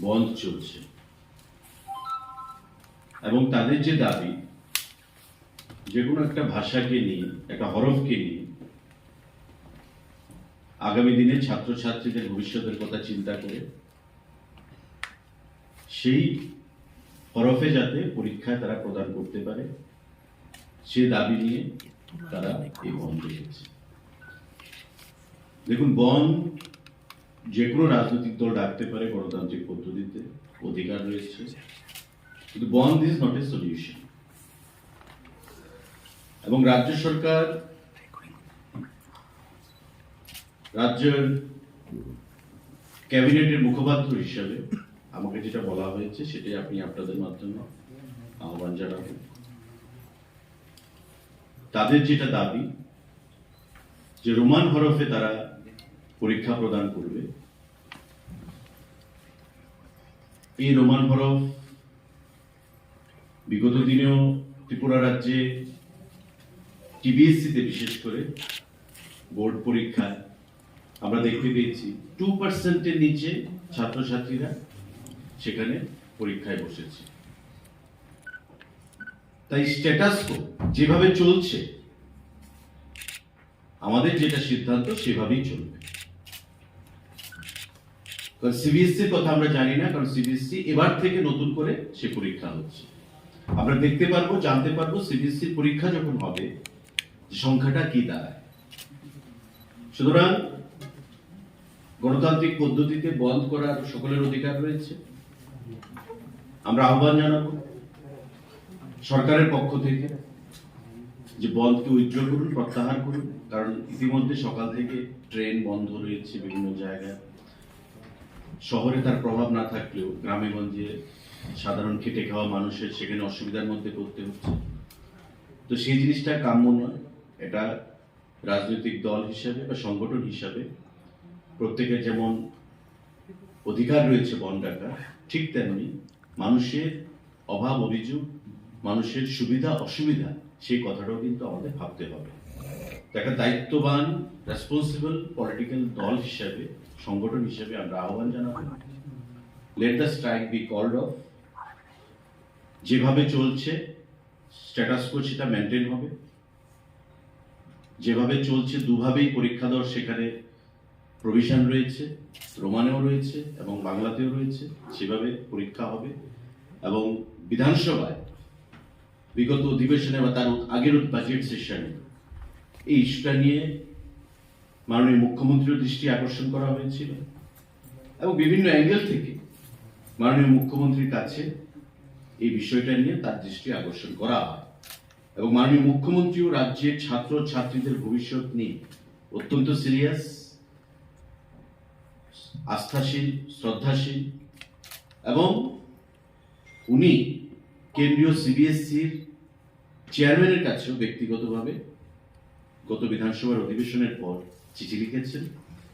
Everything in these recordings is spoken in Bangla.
বন্ধ চলছে। এবং তাদের যে দাবি, যে কোনো একটা ভাষাকে নিয়ে, একটা হরফকে নিয়ে, আগামী দিনে ছাত্রছাত্রীদের ভবিষ্যতের কথা চিন্তা করে, সেই হরফে যাতে পরীক্ষায় তারা প্রদান করতে পারে, সে দাবি নিয়ে তারা এই বন্ধ দেখুন যে কোনো রাজনৈতিক দল ডাকতে পারে গণতান্ত্রিক পদ্ধতিতে, অধিকার রয়েছে। কিন্তু বন্ধ ইজ নট এ সলিউশন এবং রাজ্য সরকার, রাজ্যের ক্যাবিনেটের মুখপাত্র হিসাবে আমাকে যেটা বলা হয়েছে, সেটাই আপনি আপনাদের মাধ্যমে আহ্বান জানাবেন। তাদের যেটা দাবি, যে রোমান হরফে তারা পরীক্ষা প্রদান করবে এই রোমান হরফ বিগত দিনেও ত্রিপুরা রাজ্যে টিবিএসসিতে বিশেষ করে বোর্ড পরীক্ষায় আমরা দেখতে পেয়েছি টু পার্সেন্টের নিচে ছাত্রছাত্রীরা সেখানে পরীক্ষায় বসেছে। তাই স্ট্যাটাস যেভাবে চলছে, আমাদের যেটা সিদ্ধান্ত সেভাবেই চলবে। সিবিএসসির কথা আমরা জানি না, কারণ সিবিএসসি এবার থেকে নতুন করে সে পরীক্ষা হচ্ছে। আমরা দেখতে পারব, জানতে পারব সিবিএসসির পরীক্ষা যখন হবে সংখ্যাটা কি দাঁড়ায়। সুতরাং গণতান্ত্রিক পদ্ধতিতে বন্ধ করার সকলের অধিকার রয়েছে। আমরা আহ্বান জানাব সরকারের পক্ষ থেকে যে বন্ধকে উইথড্র করুন, প্রত্যাহার করুন, কারণ ইতিমধ্যে সকাল থেকে ট্রেন বন্ধ রয়েছে বিভিন্ন জায়গায়। শহরে তার প্রভাব না থাকলেও গ্রামে গঞ্জে সাধারণ খেটে খাওয়া মানুষের সেখানে অসুবিধার মধ্যে পড়তে হচ্ছে। তো সেই জিনিসটা কাম্য নয়। এটা রাজনৈতিক দল হিসাবে বা সংগঠন হিসাবে প্রত্যেকের যেমন অধিকার রয়েছে বন ডাকা, ঠিক তেমনি মানুষের অভাব, অভিযোগ, মানুষের সুবিধা, অসুবিধা, সেই কথাটাও কিন্তু আমাদের ভাবতে হবে। একটা দায়িত্ববান রেসপন্সিবল পলিটিক্যাল দল হিসাবে সংগঠন হিসাবে আমরা আহ্বান জানাব। Let the strike be called off যেভাবে চলছে স্ট্যাটাস কো সেটা মেনটেন হবে। যেভাবে চলছে, দুভাবেই পরীক্ষা দেওয়ার সেখানে প্রভিশন রয়েছে, রোমানেও রয়েছে এবং বাংলাতেও রয়েছে, সেভাবে পরীক্ষা হবে এবং বিধানসভায় বিগত অধিবেশনে বা তার আগের বাজেট সেশনে এই ইস্যুটা নিয়ে মাননীয় মুখ্যমন্ত্রীর দৃষ্টি আকর্ষণ করা হয়েছিল। এবং বিভিন্ন অ্যাঙ্গেল থেকে মাননীয় মুখ্যমন্ত্রীর কাছে এই বিষয়টা নিয়ে তার দৃষ্টি আকর্ষণ করা হয়। এবং মাননীয় মুখ্যমন্ত্রীও রাজ্যের ছাত্র ছাত্রীদের ভবিষ্যৎ নিয়ে অত্যন্ত সিরিয়াস, আস্থাশীল, শ্রদ্ধাশীল এবং উনি কেন্দ্রীয় সিবিএসসির চেয়ারম্যানের কাছেও ব্যক্তিগতভাবে গত বিধানসভার অধিবেশনের পর চিঠি লিখেছেন,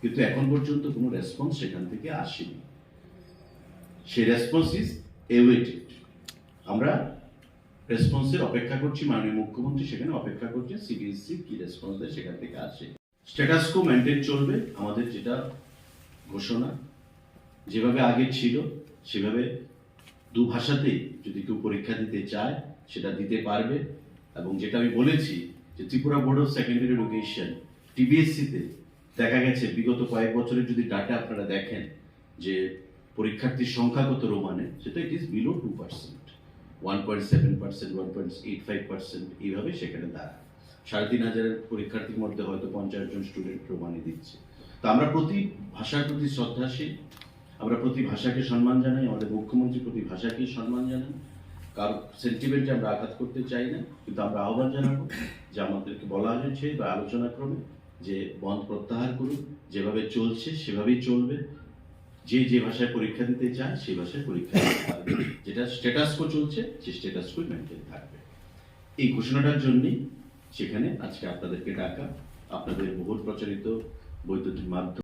কিন্তু এখন পর্যন্ত কোনো রেসপন্স সেখান থেকে আসেনি। সেই রেসপন্স ইজ এওয়েটেড আমরা রেসপন্সের অপেক্ষা করছি, মাননীয় মুখ্যমন্ত্রী সেখানে অপেক্ষা করছে সিবিএসসি কি রেসপন্স দেয় সেখান থেকে আসে। স্ট্যাটাস কো মেনটেন চলবে, আমাদের যেটা ঘোষণা, যেভাবে আগে ছিল, সেভাবে দু ভাষাতেই যদি কেউ পরীক্ষা দিতে চায়, সেটা দিতে পারবে। এবং যেটা আমি বলেছি যে Tripura board of secondary education টিবিএসসিতে দেখা গেছে, বিগত কয়েক বছরের যদি ডাটা আপনারা দেখেন যে পরীক্ষার্থীর সংখ্যা কত রোমানে সেটা it is below two percent one point seven percent one point eight five percent এইভাবে সেখানে দাঁড়ায়। সাড়ে তিন হাজারের পরীক্ষার্থীর মধ্যে হয়তো পঞ্চাশ জন স্টুডেন্ট রোমানে দিচ্ছে। তো আমরা প্রতি ভাষার প্রতি শ্রদ্ধাশীল, আমরা প্রতি ভাষাকে সম্মান জানাই, আমাদের মুখ্যমন্ত্রী প্রতি ভাষাকেই সম্মান জানান। কারও সেন্টিমেন্টে আমরা আঘাত করতে চাই না, কিন্তু আমরা আহ্বান জানাব যে আমাদেরকে বলা হয়েছে বা আলোচনা ক্রমে যে বন্ধ প্রত্যাহার করুন যেভাবে চলছে সেভাবেই চলবে। যে যে ভাষায় পরীক্ষা দিতে চায়, সেই ভাষায় পরীক্ষা দিতে পারবে। যেটা স্ট্যাটাস কো চলছে, সেই স্ট্যাটাস কো মেনটেন থাকবে। এই ঘোষণাটার জন্যই সেখানে আজকে আপনাদেরকে ডাকা, আপনাদের বহুল প্রচারিত বৈদ্যুতিক মাধ্যম